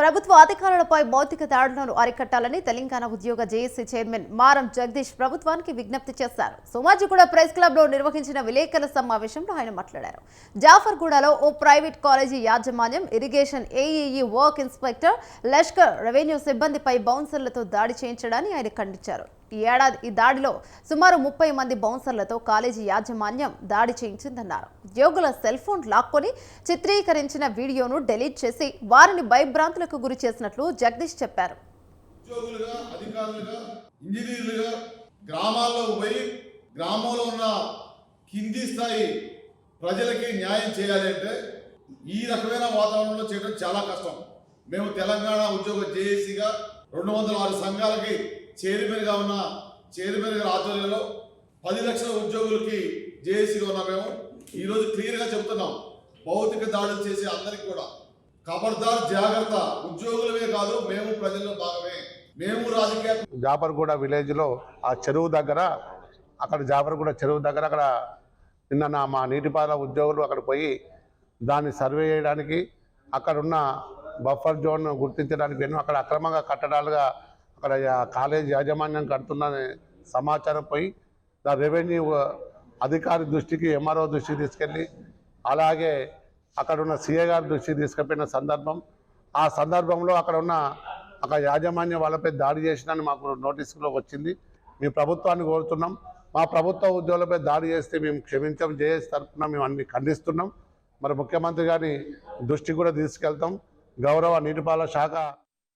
ప్రభుత్వ అధికారులపై భౌతిక దాడులను అరికట్టాలని తెలంగాణ ఉద్యోగ జేఏసీ చైర్మన్ మారం జగదీష్ ప్రభుత్వానికి విజ్ఞప్తి చేశారు. సోమాజిగూడ ప్రెస్ క్లబ్లో నిర్వహించిన విలేకరుల సమావేశంలో ఆయన మాట్లాడారు. జాఫర్గూడలో ఓ ప్రైవేట్ కాలేజీ యాజమాన్యం ఇరిగేషన్ ఏఈఈ వర్క్ ఇన్స్పెక్టర్ లష్కర్ రెవెన్యూ సిబ్బందిపై బౌన్సర్లతో దాడి చేయించడాన్ని ఆయన ఖండించారు. ఈ ఏడాది ఈ దాడిలో సుమారు ముప్పై మంది బౌన్సర్లతో కాలేజీ యాజమాన్యం దాడి చేయించిందన్నారు. ఉద్యోగుల సెల్ ఫోన్ లాక్కొని చిత్రీకరించిన వీడియోను డిలీట్ చేసి వారిని భయభ్రాంతులకు గురి చేసినట్లు జగదీష్ చెప్పారు. గ్రామాల్లో పోయి గ్రామంలో ఉన్న కింది స్థాయి ప్రజలకి న్యాయం చేయాలి అంటే ఈ రకమైన వాతావరణంలో చేయడం చాలా కష్టం. మేము తెలంగాణ ఉద్యోగ జేఏసీగా రెండు వందల ఆరు సంఘాలకి చైర్మన్గా ఉన్న చైర్మన్ గారి ఆధ్వర్యంలో పది లక్షల ఉద్యోగులకి జేఏసీగా ఉన్నా మేము ఈరోజు క్లియర్గా చెబుతున్నాం భౌతిక దాడులు చేసే అందరికి కూడా. ఖబర్దార్ జాగ్రత్త. ఉద్యోగులమే కాదు మేము ప్రజల్లో భాగమే. మేము రాజకీయ జాపర్గూడ విలేజ్లో ఆ చెరువు దగ్గర అక్కడ జాపర్గూడ చెరువు దగ్గర అక్కడ నిన్న నా మా నీటిపారుదల ఉద్యోగులు అక్కడ పోయి దాన్ని సర్వే చేయడానికి అక్కడ ఉన్న బఫర్ జోన్ గుర్తించడానికి ఎన్నో అక్కడ అక్రమంగా కట్టడాలుగా అక్కడ కాలేజ్ యాజమాన్యం కడుతున్న సమాచారం పోయి దా రెవెన్యూ అధికారి దృష్టికి ఎంఆర్ఓ దృష్టికి తీసుకెళ్ళి అలాగే అక్కడ ఉన్న సీఏ గారి దృష్టికి తీసుకుపోయిన సందర్భం. ఆ సందర్భంలో అక్కడ ఉన్న అక్కడ యాజమాన్యం వాళ్ళపై దాడి చేసినని మాకు నోటీసులో వచ్చింది. మీ ప్రభుత్వాన్ని కోరుతున్నాం. మా ప్రభుత్వ ఉద్యోగులపై దాడి చేస్తే మేము క్షమించం. చేసి తరఫున మేము అన్ని ఖండిస్తున్నాం. మరి ముఖ్యమంత్రి గారి దృష్టి కూడా తీసుకెళ్తాం. గౌరవ నీటిపారుదల శాఖ